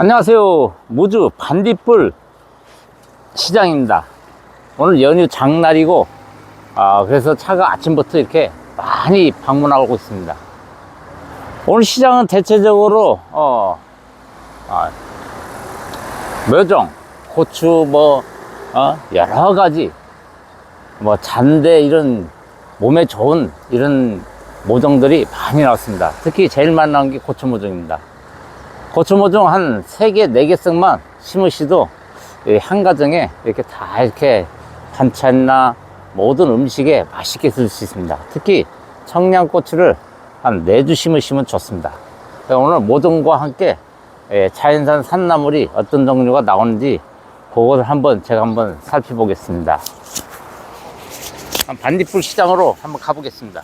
안녕하세요. 무주 반딧불 시장입니다. 오늘 연휴 장날이고, 아, 그래서 차가 아침부터 이렇게 많이 방문하고 있습니다. 오늘 시장은 대체적으로, 어, 아, 묘종, 고추, 뭐, 어, 여러 가지, 뭐, 잔대, 이런 몸에 좋은 이런 모종들이 많이 나왔습니다. 특히 제일 많이 나온 게 고추 모종입니다. 고추 모종 한 3개, 4개씩만 심으시도 이한 가정에 이렇게 다 이렇게 반찬이나 모든 음식에 맛있게 쓸 수 있습니다. 특히 청양고추를 한 4주 심으시면 좋습니다. 그래서 오늘 모종과 함께 예, 자연산 산나물이 어떤 종류가 나오는지 그것을 한번 제가 한번 살펴보겠습니다. 한 반딧불 시장으로 한번 가보겠습니다.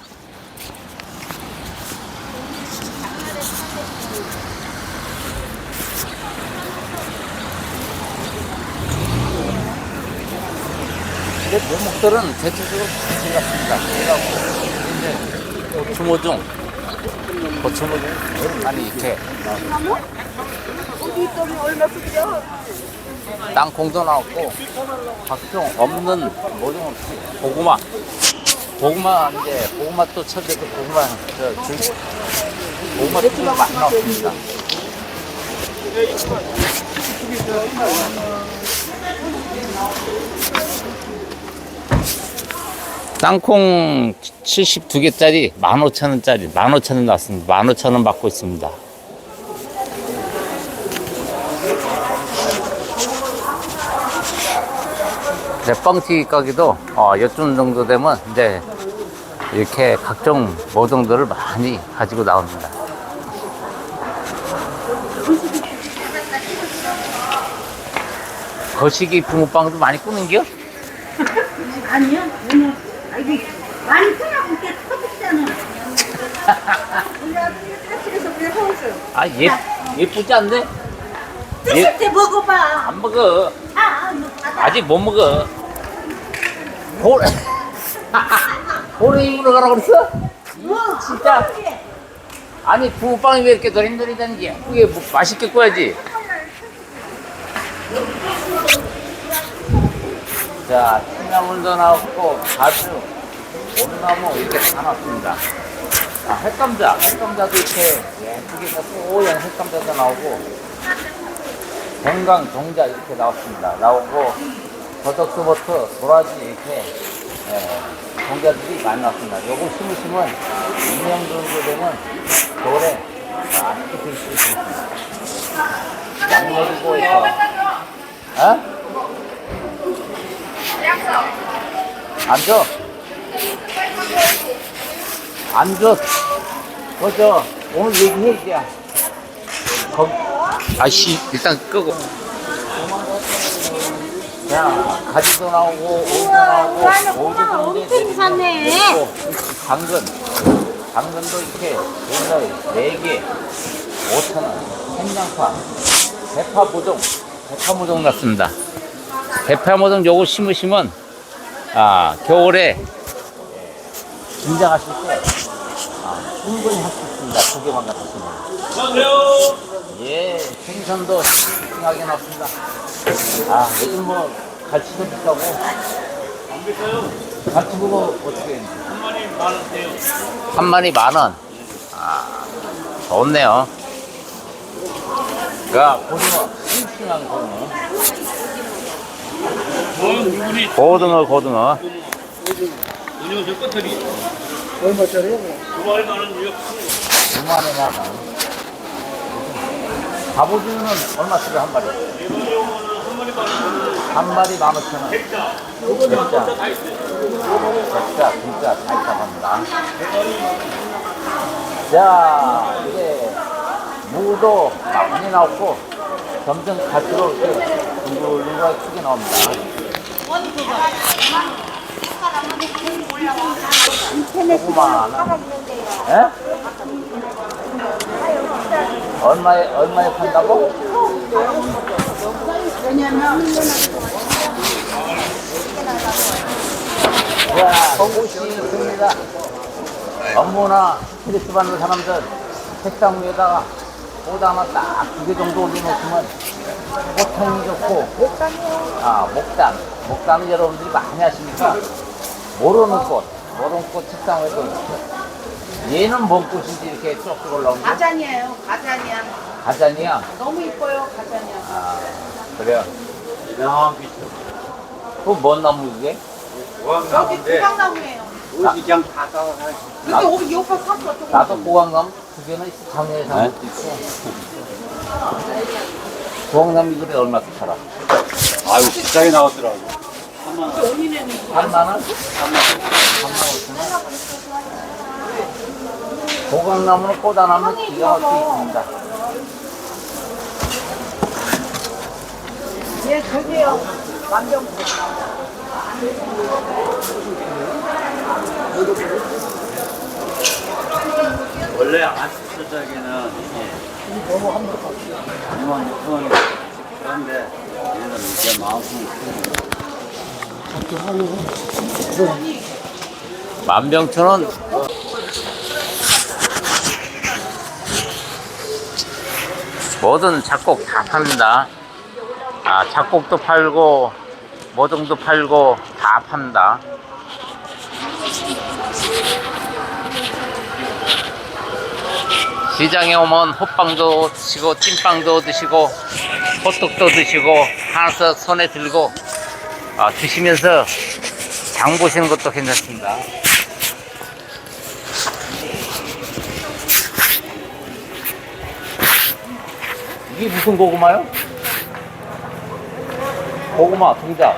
근데 묘목들은 대체적으로 것 같습니다. 그래갖고 이제 고추모종, 고추모종 많이 이렇게? 땅콩도 나왔고 각종 없는 모종 없이 고구마, 고구마 이제 고구마 또 천대 그 고구마 저줄 고구마 도 많이 나왔습니다. 땅콩 72개짜리 15,000원짜리 15,000원 나왔습니다. 15,000원 받고 있습니다. 이제 뻥튀기 가게도 어, 요쯤 정도 되면 이제 이렇게 각종 모종들을 많이 가지고 나옵니다. 거시기 붕어빵도 많이 꾸는겨? 아니요, 아이고 많이 끊어 볼게 터득잖아. 우리 아들이 사실에서 우리 하우스. 아, 예, 예쁘지 않네? 드실 때 먹어봐. 안 먹어. 아, 너 받아. 아직 못 먹어. 고래. 고래 입으러 가라고 그랬어? 뭐 진짜? 그러게. 아니, 붕어빵이 왜 이렇게 도린도린다는 게 예쁘게 뭐 맛있게 구워야지. 자, 콩나물도 나왔고, 가수, 온나무 이렇게 다 나왔습니다. 아, 햇감자, 햇감자도 이렇게 예쁘게 뽀얀 햇감자도 나오고, 건강 종자 이렇게 나왔습니다. 나오고, 버덕스버터, 도라지 이렇게, 예, 종자들이 많이 나왔습니다. 요거 심으시면 2년 정도 되면 겨울에 맛있게 드실 수 있습니다. 양념고에서, 어? 안 줘. 안 줘. 그저 오늘 얘기해 이제. 거 아씨 일단 끄고. 자 가지도 나오고 오도 나오고 오도 엄청 사네. 당근 당근도 이렇게 옛날에 4개 5천 원 생양파 대파 모종 대파 모종 났습니다 대파 모종 요거 심으시면 아 겨울에. 김장하실 때 아, 충분히 할 수 있습니다. 두 개만 갖다 심으면. 예 생선도 싱싱하게 나왔습니다. 아 요즘 뭐 갈치도 비싸고. 갈치 그거 어떻게 한 마리 만 원대요 한 마리 만 원. 아 좋네요. 야 고등어 싱싱한 고등어 고등어 고등어 얼마짜리요? 두 마리 만 원이요. 2만원에 만원 갑오징어는 얼마씩이야 한 마리? 한 마리 만 오천 원 백자 백자 진짜 다 있다갑니다 자 이게 무도 많이 나왔고 점점 갈수록 이렇게 둥글둥글 크게 나옵니다 하나 예? 얼마에 얼마에 판다고? 야, 옷이 있습니다. 업무나 스트레스 받는 사람들 책상 위에다가 꽃 하나 딱두 개 정도 올려놓으면 꽃향이 좋고 목담이요? 아 목담 목담 여러분들이 많이 하시니까 모르는 꽃 모르는 꽃 책상에도 얘는 뭔 꽃인지 이렇게 쭉쭉 올라오는 게 가잔이에요. 가잔이야. 가자니야 너무 이뻐요. 가잔이야. 아 그래요 여기 그뭔 나무 이게? 여기 고항나무인데 구강나무예요. 우리 그냥 다 따라 근데 여기 이 오빠 샀어. 조금. 나도 고강나무 두 개는 있어 작년에 산 것도 있고 고강나무 이거를 얼마씩 팔아? 아유 비싸게 나왔더라고 3만 원? 3만 5천 원? 고강나무는 꽃 하나면 기가 막히게 있습니다. 예, 저기요. 만병. 원래 아스트자기는 이게 너무 한번 2만 6천 원이 그런데 만병천원 뭐든 작곡 다 팝니다. 아, 작곡도 팔고, 모종도 팔고, 다 판다. 시장에 오면 호빵도 드시고, 찐빵도 드시고, 호떡도 드시고, 하나씩 손에 들고, 아, 드시면서 장 보시는 것도 괜찮습니다. 이게 무슨 고구마요? 고구마 동작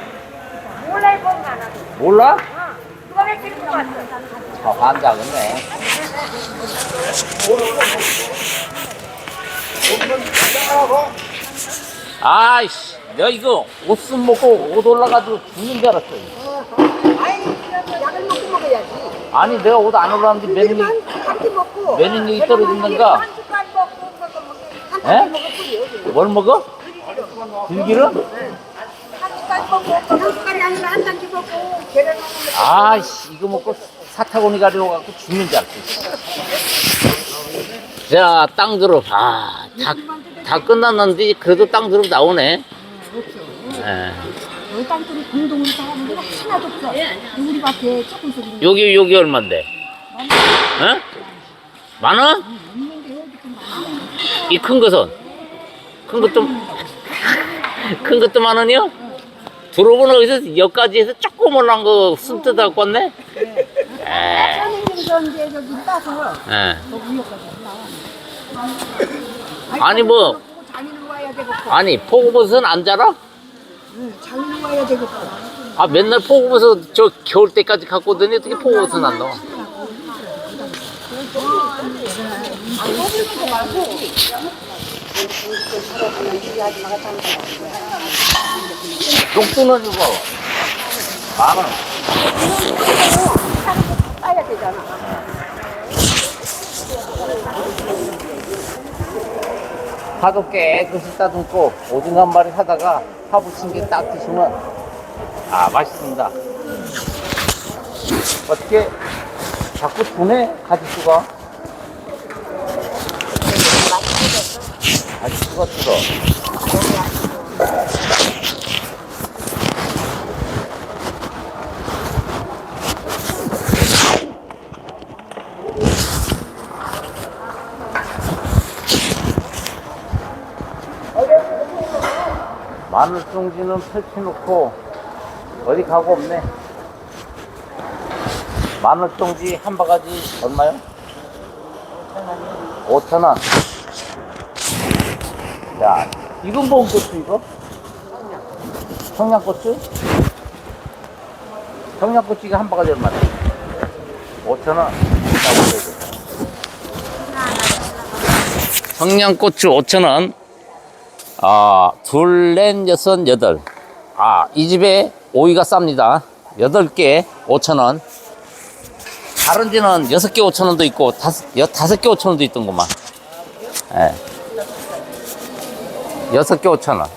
몰라 이건 하나. 몰라? 누가 왜 들고 왔어? 아, 환장했네. 아이씨, 내가 이거 옷좀 먹고 옷 올라가지고 죽는 줄 알았어. 아이, 약을 먹고 먹어야지. 아니, 내가 옷 안 올라왔는데 매는, 같이 먹고. 매는 여기 떨어진다니까. 한 숟갈. 뭘 먹어? 들기름? 아이씨, 이거 먹고 사타구니 가고 죽는 줄 알았어. 자, 땅 그릇. 아, 다, 다 끝났는데 그래도 땅 그릇 나오네. 예. 여기 땅들이 공동으로 사람들이 하나도 없어. 우리 밭에 조금씩 여기, 여기 얼만데? 어? 만 원? 이 큰 것은? 큰 것도, 큰 것도 만 원이요? 들어보는 어디서 여기까지 해서 조그만한 거 쓴뜻 갖고 왔네? 에, 선생님 이제 저기 따서 예. 저 위에까지 나와. 아니, 뭐, 장인은 와야 되겠고, 아니, 포구버섯은 안 자라? 장인은 와야 되겠고. 아, 맨날 포구버섯 저 겨울 때까지 갖고 오더니 어떻게 포구버섯 안 나와? 똥ጡ는 이거 만 원. 따야 되잖아. 파도 깨끗이 따듬고 오징어 한 마리 사다가 파 부친 게 딱 드시면 아 맛있습니다. 어떻게 자꾸 두네 가지수가 가지수가 줄어. 마늘 쫑지는 펼쳐놓고 어디 가고 없네. 마늘 쫑지 한 바가지 얼마요? 5천 원. 자, 이건 뭔 고추 이거? 청양고추? 청양고추 이거 한 바가지 얼마네? 5천 원. 청양고추 5천 원. 아, 둘, 넷, 여섯, 여덟. 아, 이 집에 오이가 쌉니다. 여덟 개, 오천 원. 다른 데는 여섯 개, 오천 원도 있고, 다섯, 여, 다섯 개, 오천 원도 있던구만. 예. 여섯 개, 오천 원.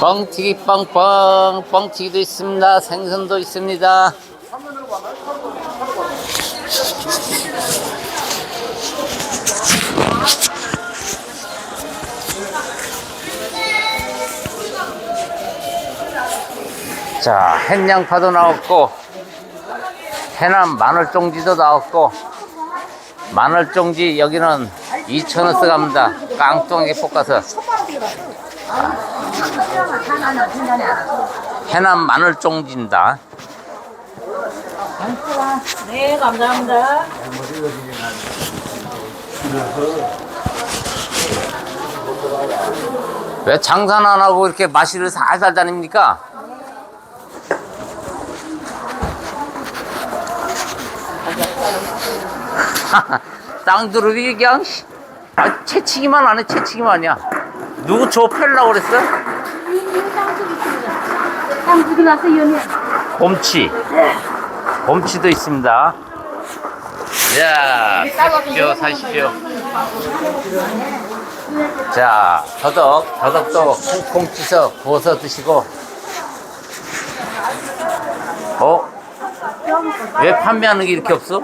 뻥튀기 빵빵 뻥튀기도 있습니다. 생선도 있습니다. 자 햇양파도 나왔고 해남 마늘종지도 나왔고 마늘종지 여기는 2,000원 갑니다 깡통하게 볶아서 해남 마늘종지입니다 네, 감사합니다. 왜 장사는 안 하고 이렇게 마시를 살살 다닙니까? 땅두릅이 그냥 씨, 아, 채치기만 안 해 채치기만 이야 누구 저 팰라고 그랬어? 땅두기 나서 연애. 곰치 곰치도 있습니다 자 사십시오 사십시오 자 더덕 더덕도 콩콩 찢어 구워서 드시고 어? 왜 판매하는 게 이렇게 없어?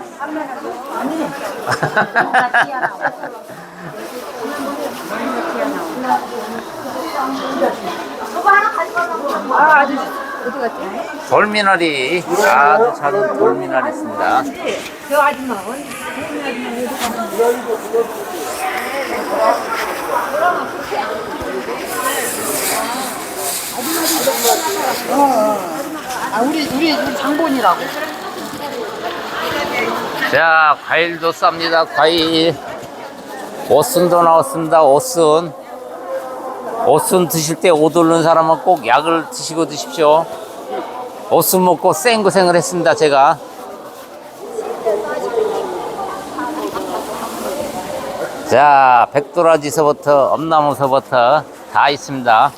아? 돌미나리 아주 작은 돌미나리 있습니다 저 아줌마 어디? 아, 우리 우리 장본이라고. 자, 과일도 쌉니다. 과일. 오순도 나왔습니다. 오순. 오순 드실 때 오돌는 사람은 꼭 약을 드시고 드십시오. 오순 먹고 생고생을 했습니다. 제가. 자, 백도라지서부터 엄나무서부터 다 있습니다.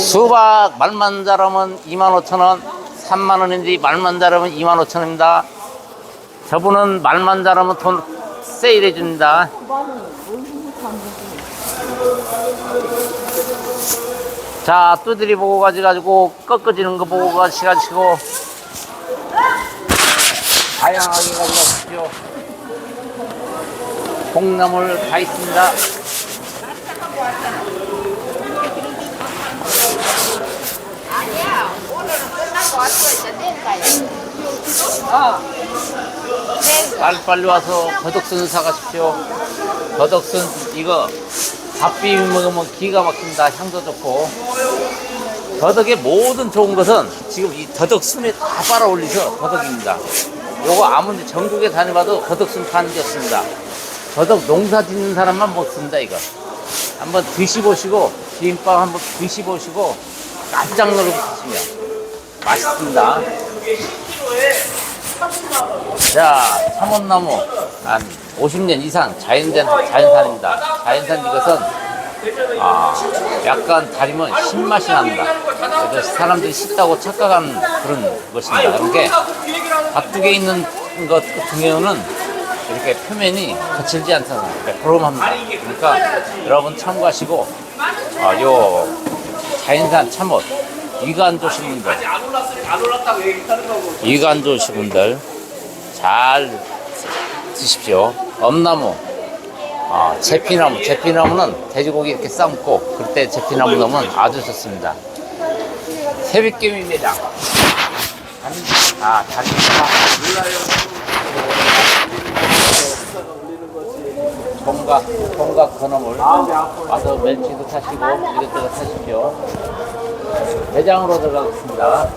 수박 말만 자라면 25,000원, 3만원인데 말만 자라면 25,000원입니다. 저분은 말만 자라면 돈 세일해 줍니다. 자, 두드리 보고 가지고 꺾어지는 거 보고 가시가지고 다양하게 가져가십시오. 콩나물 다 있습니다. 빨리빨리 와서 더덕순 사가십시오. 더덕순 이거 밥 비벼 먹으면 기가 막힙니다. 향도 좋고. 더덕의 모든 좋은 것은 지금 이 더덕순에 다 빨아 올리서 더덕입니다. 요거 아무리 전국에 다녀봐도 더덕순 파는 게 없습니다. 더덕 농사 짓는 사람만 못 씁니다, 이거. 한번 드시보시고, 비빔밥 한번 드시보시고, 깜짝 놀라고 드시면 맛있습니다. 자, 삼원나무 한 50년 이상 자연산, 자연산입니다. 자연산 이것은 아, 약간 다리면 신맛이 납니다. 그래서 사람들이 씻다고 착각하는 그런 것입니다. 그러니까 바둑에 있는 것 같은 경우는 이렇게 표면이 거칠지 않습니다. 매끄러움합니다. 그러니까 여러분 참고하시고 아, 요 자연산 참옷 위가 안 좋으신 분들 위가 안 좋으신 분들 잘 드십시오. 엄나무, 아, 제피나무, 제피나무는 돼지고기 이렇게 삶고 그럴 때 제피나무 넣으면 아주 좋습니다. 새비김입니다. 아, 다리가 종각, 종각 건어물 와서 멸치도 사시고 이것저것 사십시오. 대장으로 들어가겠습니다.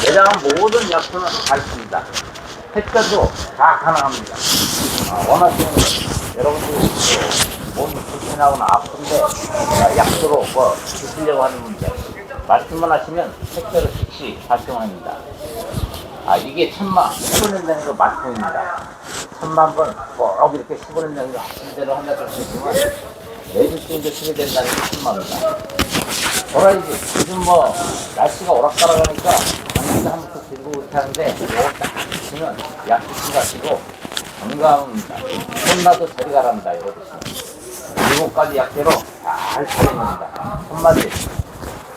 대장은 모든 약초는 다 있습니다. 햇볕도 다 가능합니다. 아, 원하시는 여러분들이 몸 불편하거나 아픈데 아, 약초로 뭐 드시려고 하는 분들 말씀만 하시면 햇볕을 즉시 발송합니다. 아 이게 천마 씹어낸다는 거 말씀입니다. 천만 번 꼭 이렇게 씹어낸다는 거 하신 대로 한다고 하시지만 매주 정도 쓰게 된다는 게 천마입니다. 뭐라지 요즘 뭐 날씨가 오락가락하니까 당근 한번더 들고 그렇게 하는데 이거 딱 드시면 약주시 가시고 건강합니다. 손나도 저리 가란다 이거 드시면 일곱 가지 약재로 잘 살립니다. 한마디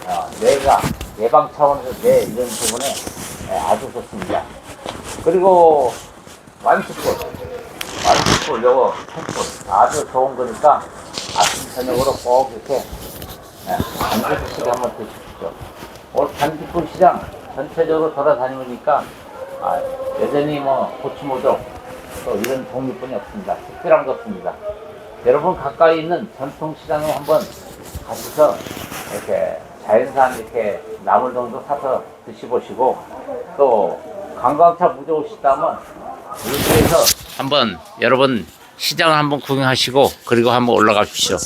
어, 뇌가 예방 차원에서 뇌 이런 부분에 예, 아주 좋습니다. 그리고 완수풀 완수풀 요거 풀 아주 좋은 거니까 아침 저녁으로 꼭 이렇게 반디풀 한번 드십시오. 오늘 반디풀 시장 전체적으로 돌아다니니까 아, 여전히 뭐 고추모종 또 이런 종류뿐이 없습니다. 특별한 거 없습니다. 여러분 가까이 있는 전통 시장에 한번 가셔서 이렇게 자연산 이렇게 나물 정도 사서 드셔보시고 또 관광차 무조 오시다면 여기에서 한번 여러분 시장을 한번 구경하시고 그리고 한번 올라가십시오.